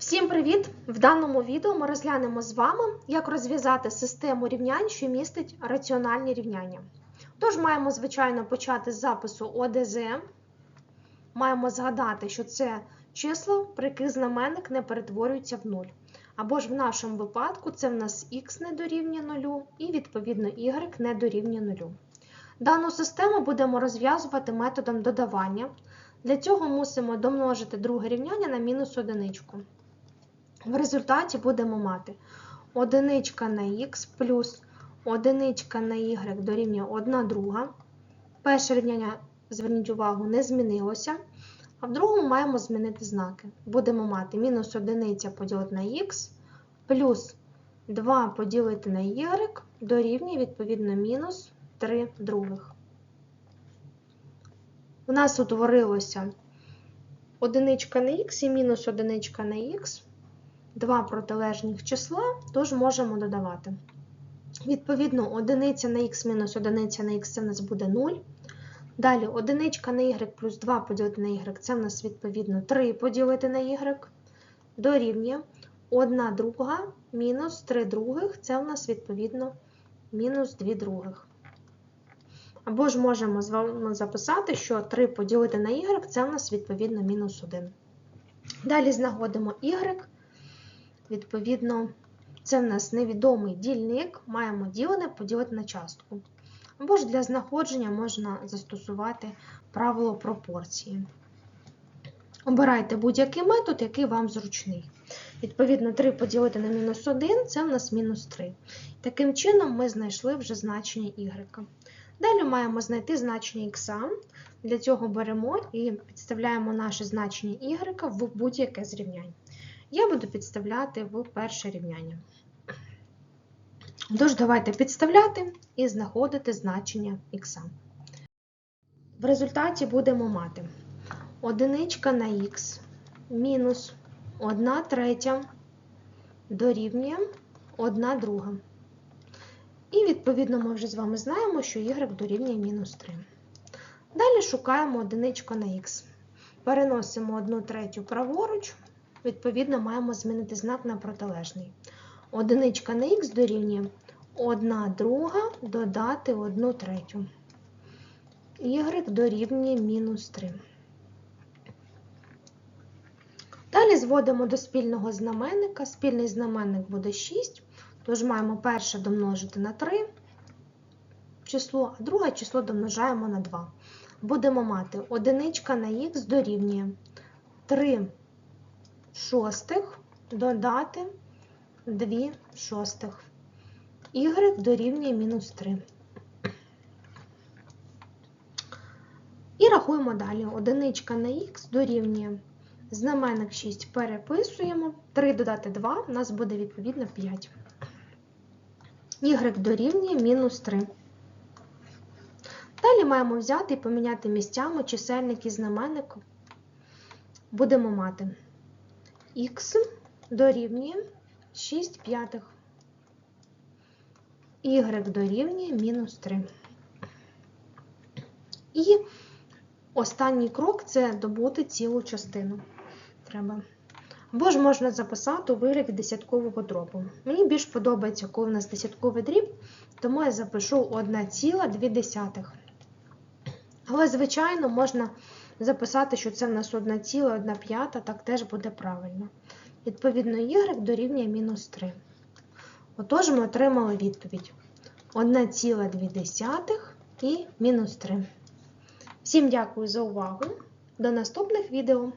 Всім привіт! В даному відео ми розглянемо з вами, як розв'язати систему рівнянь, що містить раціональні рівняння. Тож маємо, звичайно, почати з запису ОДЗ. Маємо згадати, що це число, при яких знаменник не перетворюється в нуль. Або ж в нашому випадку це в нас х не дорівнює нулю і, відповідно, y не дорівнює нулю. Дану систему будемо розв'язувати методом додавання. Для цього мусимо домножити друге рівняння на мінус одиничку. В результаті будемо мати одиничка на х плюс одиничка на y дорівнює 1 друга. Перше рівняння, зверніть увагу, не змінилося. А в другому маємо змінити знаки. Будемо мати мінус одиниця поділити на х плюс 2 поділити на y дорівнює, відповідно, мінус 3 других. У нас утворилося одиничка на х і мінус одиничка на х. Два протилежних числа, тож можемо додавати. Відповідно, одиниця на х мінус одиниця на х це в нас буде 0. Далі одиничка на y плюс 2 поділити на y це в нас відповідно 3 поділити на y. Дорівнює 1 друга мінус 3 других, це в нас відповідно мінус 2 других. Або ж можемо з вами записати, що 3 поділити на y це в нас відповідно мінус 1. Далі знаходимо y. Відповідно, це в нас невідомий дільник, маємо ділене поділити на частку. Або ж для знаходження можна застосувати правило пропорції. Обирайте будь-який метод, який вам зручний. Відповідно, 3 поділити на мінус 1 це в нас мінус 3. Таким чином, ми знайшли вже значення y. Далі маємо знайти значення х. Для цього беремо і підставляємо наше значення y в будь-яке зрівняння я буду підставляти в перше рівняння. Тож, давайте підставляти і знаходити значення х. В результаті будемо мати одиничка на х мінус 1 третя дорівнює 1 друга. І, відповідно, ми вже з вами знаємо, що y дорівнює мінус 3. Далі шукаємо одиничку на х. Переносимо 1 третю праворуч. Відповідно, маємо змінити знак на протилежний. Одиничка на х дорівнює 1 друга додати 1 третю. Y дорівнює мінус 3. Далі зводимо до спільного знаменника. Спільний знаменник буде 6, тож маємо перше домножити на 3 число, а друге число домножаємо на 2. Будемо мати одиничка на х дорівнює 3 шостих додати 2 шостих. Y дорівнює мінус 3. І рахуємо далі. Одиничка на х дорівнює знаменник 6 переписуємо. 3 додати 2, у нас буде відповідно 5. Y дорівнює мінус 3. Далі маємо взяти і поміняти місцями чисельник і знаменник. Будемо мати х дорівнює 6 п'ятих. Y дорівнює мінус 3. І останній крок це добути цілу частину. Треба. Або ж можна записати у вигляді десяткового дробу. Мені більш подобається, коли в нас десятковий дріб, тому я запишу 1,2. Але, звичайно, можна записати, що це в нас 1,1 так теж буде правильно. Відповідно, y дорівнює мінус 3. Отож, ми отримали відповідь 1,2 і мінус 3. Всім дякую за увагу. До наступних відео!